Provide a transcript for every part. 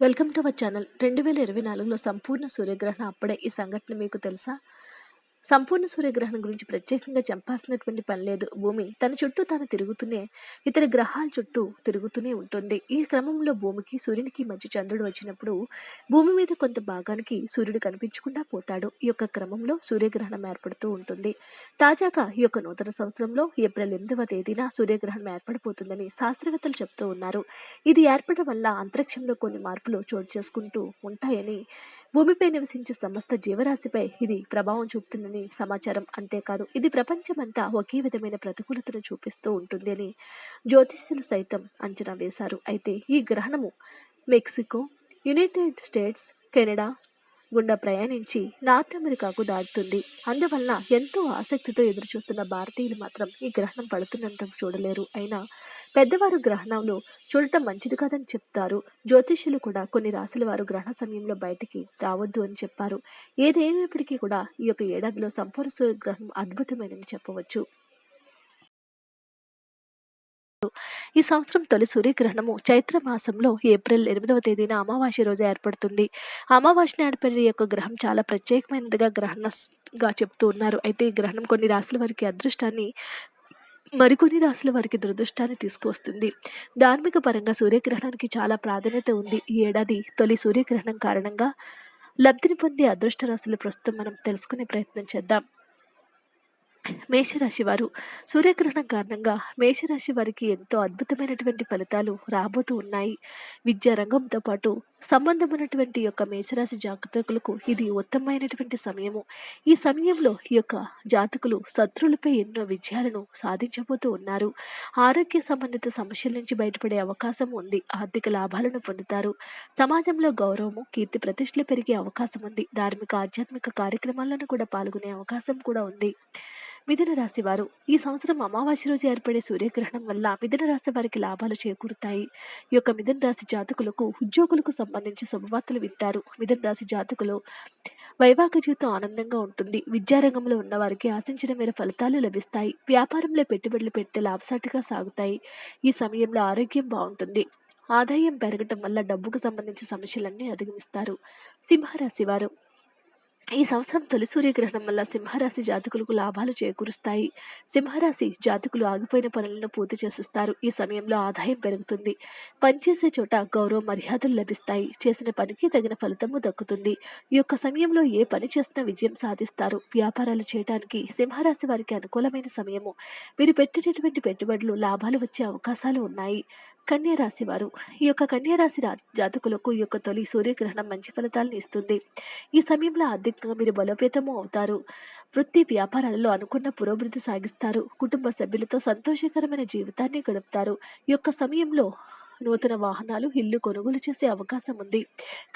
Welcome to our channel. రెండు వేల ఇరవై నాలుగులో సంపూర్ణ సూర్యగ్రహణం అప్పుడే ఈ సంఘటన మీకు తెలుసా? సంపూర్ణ సూర్యగ్రహణం గురించి ప్రత్యేకంగా చంపాల్సినటువంటి పని లేదు. భూమి తన చుట్టూ తాను తిరుగుతూనే ఇతర గ్రహాల చుట్టూ తిరుగుతూనే ఉంటుంది. ఈ క్రమంలో భూమికి సూర్యునికి మధ్య చంద్రుడు వచ్చినప్పుడు భూమి మీద కొంత భాగానికి సూర్యుడు కనిపించకుండా పోతాడు. ఈ యొక్క క్రమంలో సూర్యగ్రహణం ఏర్పడుతూ ఉంటుంది. తాజాగా ఈ యొక్క నూతన సంవత్సరంలో ఏప్రిల్ ఎనిమిదవ తేదీన సూర్యగ్రహణం ఏర్పడిపోతుందని శాస్త్రవేత్తలు చెప్తూ ఉన్నారు. ఇది ఏర్పడడం వల్ల అంతరిక్షంలో కొన్ని మార్పులు చోటు చేసుకుంటూ ఉంటాయని భూమిపై నివసించే సమస్త జీవరాశిపై ఇది ప్రభావం చూపుతుందని సమాచారం. అంతేకాదు ఇది ప్రపంచమంతా ఒకే విధమైన ప్రతికూలతను చూపిస్తూ ఉంటుంది అని జ్యోతిష్యులు సైతం అంచనా వేశారు. అయితే ఈ గ్రహణము మెక్సికో యునైటెడ్ స్టేట్స్ కెనడా గుండా ప్రయాణించి నార్త్ అమెరికాకు దాటుతుంది అందువలన ఎంతో ఆసక్తితో ఎదురుచూస్తున్న భారతీయులు మాత్రం ఈ గ్రహణం పడుతున్నంత చూడలేరు. అయినా పెద్దవారు గ్రహణంలో చూడటం మంచిది కాదని చెప్తారు. జ్యోతిష్యులు కూడా కొన్ని రాశుల వారు గ్రహణ సమయంలో బయటికి రావద్దు అని చెప్పారు. ఏదేమైనప్పటికీ కూడా ఈ యొక్క ఏడాదిలో సంపూర్ణ సూర్యగ్రహణం అద్భుతమైనని చెప్పవచ్చు. ఈ సంవత్సరం తొలి సూర్యగ్రహణము చైత్ర మాసంలో ఏప్రిల్ ఎనిమిదవ తేదీన అమావాస్య రోజు ఏర్పడుతుంది. అమావాస్యని ఏర్పడిన యొక్క గ్రహం చాలా ప్రత్యేకమైనదిగా గ్రహణగా చెప్తూ ఉన్నారు. అయితే ఈ గ్రహణం కొన్ని రాశుల వారికి అదృష్టాన్ని మరికొన్ని రాశుల వారికి దురదృష్టాన్ని తీసుకువస్తుంది. ధార్మిక పరంగా సూర్యగ్రహణానికి చాలా ప్రాధాన్యత ఉంది. ఈ ఏడాది తొలి సూర్యగ్రహణం కారణంగా లబ్ధిని పొందే అదృష్ట రాశులు ప్రస్తుతం మనం తెలుసుకునే ప్రయత్నం చేద్దాం. మేషరాశి వారు సూర్యగ్రహణం కారణంగా మేషరాశి వారికి ఎంతో అద్భుతమైనటువంటి ఫలితాలు రాబోతూ ఉన్నాయి. విద్యా రంగంతో పాటు సంబంధం ఉన్నటువంటి యొక్క మేషరాశి జాతకులకు ఇది ఉత్తమమైనటువంటి సమయము. ఈ సమయంలో ఈ యొక్క జాతకులు శత్రువులపై ఎన్నో విజయాలను సాధించబోతూ ఉన్నారు. ఆరోగ్య సంబంధిత సమస్యల నుంచి బయటపడే అవకాశం ఉంది. ఆర్థిక లాభాలను పొందుతారు. సమాజంలో గౌరవము కీర్తి ప్రతిష్టలు పెరిగే అవకాశం ఉంది. ధార్మిక ఆధ్యాత్మిక కార్యక్రమాలను కూడా పాల్గొనే అవకాశం కూడా ఉంది. మిథున రాశి వారు ఈ సంవత్సరం అమావాస్య రోజు ఏర్పడే సూర్యగ్రహణం వల్ల మిథున రాశి వారికి లాభాలు చేకూరుతాయి. ఈ యొక్క మిథున రాశి జాతకులకు ఉద్యోగులకు సంబంధించి శుభవార్తలు వింటారు. మిథున రాశి జాతకులు వైవాహిక జీవితం ఆనందంగా ఉంటుంది. విద్యారంగంలో ఉన్న వారికి ఆశించిన మేర ఫలితాలు లభిస్తాయి. వ్యాపారంలో పెట్టుబడులు పెట్టే లాభసాటిగా సాగుతాయి. ఈ సమయంలో ఆరోగ్యం బాగుంటుంది. ఆదాయం పెరగటం వల్ల డబ్బుకు సంబంధించిన సమస్యలన్నీ అధిగమిస్తారు. సింహరాశి వారు ఈ సంవత్సరం తొలి సూర్యగ్రహణం వల్ల సింహరాశి జాతకులకు లాభాలు చేకూరుస్తాయి. సింహరాశి జాతకులు ఆగిపోయిన పనులను పూర్తి చేసిస్తారు. ఈ సమయంలో ఆదాయం పెరుగుతుంది. పనిచేసే చోట గౌరవ మర్యాదలు లభిస్తాయి. చేసిన పనికి తగిన ఫలితము దక్కుతుంది. ఈ యొక్క సమయంలో ఏ పని చేసినా విజయం సాధిస్తారు. వ్యాపారాలు చేయడానికి సింహరాశి వారికి అనుకూలమైన సమయము. మీరు పెట్టేటటువంటి పెట్టుబడులు లాభాలు వచ్చే అవకాశాలు ఉన్నాయి. కన్యారాశి వారు ఈ యొక్క కన్యరాశి జాతకులకు ఈ యొక్క తొలి సూర్యగ్రహణం మంచి ఫలితాలను ఇస్తుంది. ఈ సమయంలో ఆర్థికంగా మీరు బలోపేతము అవుతారు. వృత్తి వ్యాపారాలలో అనుకున్న పురోభివృద్ధి సాగిస్తారు. కుటుంబ సభ్యులతో సంతోషకరమైన జీవితాన్ని గడుపుతారు. ఈ యొక్క సమయంలో నూతన వాహనాలు ఇల్లు కొనుగోలు చేసే అవకాశం ఉంది.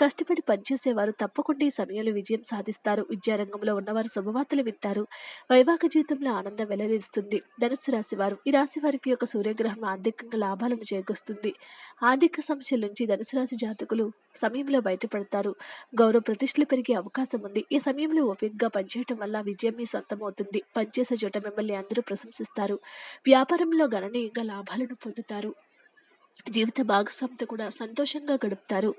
కష్టపడి పనిచేసేవారు తప్పకుండా ఈ సమయంలో విజయం సాధిస్తారు. విద్యారంగంలో ఉన్నవారు శుభవార్తలు వింటారు. వైవాహిక జీవితంలో ఆనందం వెల్లడిస్తుంది ధనుసు రాశి వారు ఈ రాశి వారికి యొక్క సూర్యగ్రహం ఆర్థికంగా లాభాలను చేకూరుస్తుంది. ఆర్థిక సమస్యల నుంచి ధనుసు రాశి జాతకులు సమయంలో బయటపడతారు. గౌరవ ప్రతిష్టలు పెరిగే అవకాశం ఉంది. ఈ సమయంలో ఓపికగా పనిచేయటం వల్ల విజయం మీ సొంతమవుతుంది. పనిచేసే చోట మిమ్మల్ని అందరూ ప్రశంసిస్తారు. వ్యాపారంలో గణనీయంగా లాభాలను పొందుతారు. జీవిత భాగస్వామితో కూడా సంతోషంగా గడుపుతారు.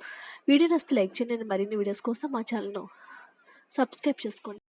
వీడియో నస్తే లైక్ చేయండి. మరిన్ని వీడియోస్ కోసం మా ఛానల్ను సబ్స్క్రైబ్ చేసుకోండి.